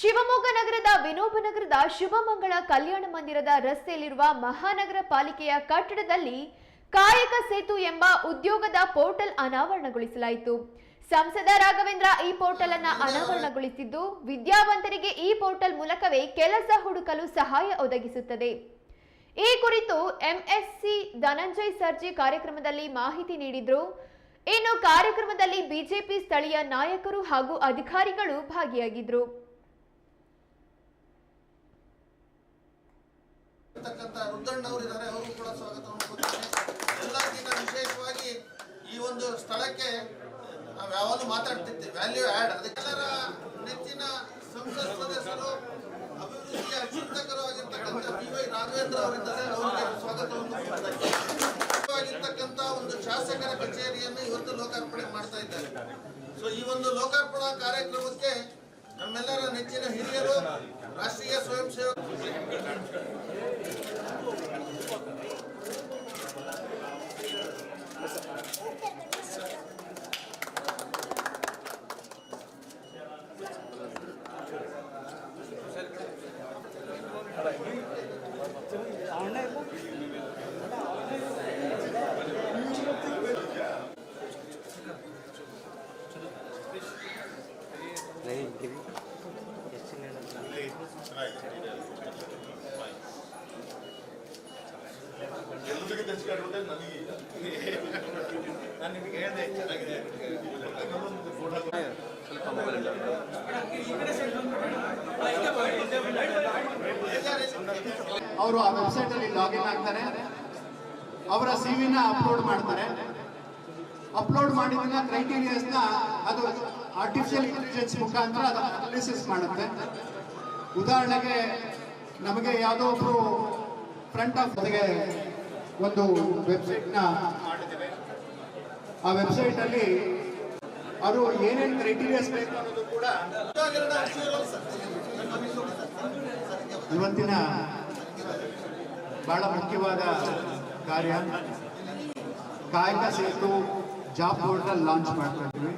ಶಿವಮೊಗ್ಗ ನಗರದ ವಿನೋಬ ನಗರದ ಶುಭಮಂಗಳ ಕಲ್ಯಾಣ ಮಂದಿರದ ರಸ್ತೆಯಲ್ಲಿರುವ ಮಹಾನಗರ ಪಾಲಿಕೆಯ ಕಟ್ಟಡದಲ್ಲಿ ಕಾಯಕ ಸೇತು ಎಂಬ ಉದ್ಯೋಗದ ಪೋರ್ಟಲ್ ಅನಾವರಣಗೊಳಿಸಲಾಯಿತು. ಸಂಸದ ರಾಘವೇಂದ್ರ ಈ ಪೋರ್ಟಲ್ ಅನ್ನ ಅನಾವರಣಗೊಳಿಸಿದ್ದು, ವಿದ್ಯಾವಂತರಿಗೆ ಈ ಪೋರ್ಟಲ್ ಮೂಲಕವೇ ಕೆಲಸ ಹುಡುಕಲು ಸಹಾಯ ಒದಗಿಸುತ್ತದೆ. ಈ ಕುರಿತು ಎಂಎಸ್ಸಿ ಧನಂಜಯ್ ಸರ್ಜಿ ಕಾರ್ಯಕ್ರಮದಲ್ಲಿ ಮಾಹಿತಿ ನೀಡಿದ್ರು. ಇನ್ನು ಕಾರ್ಯಕ್ರಮದಲ್ಲಿ ಬಿಜೆಪಿ ಸ್ಥಳೀಯ ನಾಯಕರು ಹಾಗೂ ಅಧಿಕಾರಿಗಳು ಭಾಗಿಯಾಗಿದ್ರು. ಇರ್ತಕ್ಕಂಥ ರುದ್ರಣ್ಣವರು ಇದ್ದಾರೆ ಅವರು ಕೂಡ ಸ್ವಾಗತವನ್ನು ಕೊಡ್ತೇನೆ ಎಲ್ಲಕ್ಕಿಂತ ವಿಶೇಷವಾಗಿ ಈ ಒಂದು ಸ್ಥಳಕ್ಕೆ ನಾವು ಯಾವಾಗಲೂ ಮಾತಾಡ್ತಿರ್ತೀವಿ ವ್ಯಾಲ್ಯೂ ಆ್ಯಡ್ ಅದಕ್ಕೆಲ್ಲರ ನೆಚ್ಚಿನ ಸಂಸತ್ ಸದಸ್ಯರು, ಅಭಿವೃದ್ಧಿಯ ಚಿಂತಕರು ಆಗಿರ್ತಕ್ಕಂಥ ಬಿ ವೈ ರಾಘವೇಂದ್ರ ಅವರಿದ್ದಾರೆ, ಅವರಿಗೆ ಸ್ವಾಗತವನ್ನು ಆಗಿರ್ತಕ್ಕಂಥ ಒಂದು ಶಾಸಕರ ಕಚೇರಿಯನ್ನು ಇವತ್ತು ಲೋಕಾರ್ಪಣೆ ಮಾಡ್ತಾ ಇದ್ದಾರೆ. ಸೊ ಈ ಒಂದು ಲೋಕಾರ್ಪಣಾ ಕಾರ್ಯಕ್ರಮಕ್ಕೆ ನಮ್ಮೆಲ್ಲರ ನೆಚ್ಚಿನ ಹಿರಿಯರು, ರಾಷ್ಟ್ರೀಯ ಸ್ವಯಂ ಸೇವಕ ನಾನು ನಿಮಗೆ ಹೇಳಿದೆ ಚೆನ್ನಾಗಿದೆ ಅವರು ಆ ವೆಬ್ಸೈಟ್ ಅಲ್ಲಿ ಲಾಗಿನ್ ಆಗ್ತಾರೆ. ಅವರ ಸಿವಿನ ಅಪ್ಲೋಡ್ ಮಾಡ್ತಾರೆ. ಅಪ್ಲೋಡ್ ಮಾಡಿದ ಕ್ರೈಟೀರಿಯಾಸ್ನ ಅದು ಆರ್ಟಿಫಿಷಿಯಲ್ ಇಂಟೆಲಿಜೆನ್ಸ್ ಮುಖಾಂತರ ಅದು ಅನಾಲಿಸಿಸ್ ಮಾಡುತ್ತೆ. ಉದಾಹರಣೆಗೆ ನಮಗೆ ಯಾವುದೋ ಒಬ್ರು ಫ್ರಂಟ್ ಆಫ್ ಅದಕ್ಕೆ ಒಂದು ವೆಬ್ಸೈಟ್ನ ಮಾಡಿದ್ದೇವೆ. ಆ ವೆಬ್ಸೈಟ್ ಅಲ್ಲಿ ಅದು ಏನೇನು ಕ್ರೈಟೀರಿಯಾಸ್ ಬೇಕು ಇವತ್ತಿನ ಬಹಳ ಮುಖ್ಯವಾದ ಕಾರ್ಯ. ಕಾಯಕ ಸೇತು ಜಾಬ್ ಪೋರ್ಟಲ್ ಲಾಂಚ್ ಮಾಡ್ತಾ ಇದ್ವಿ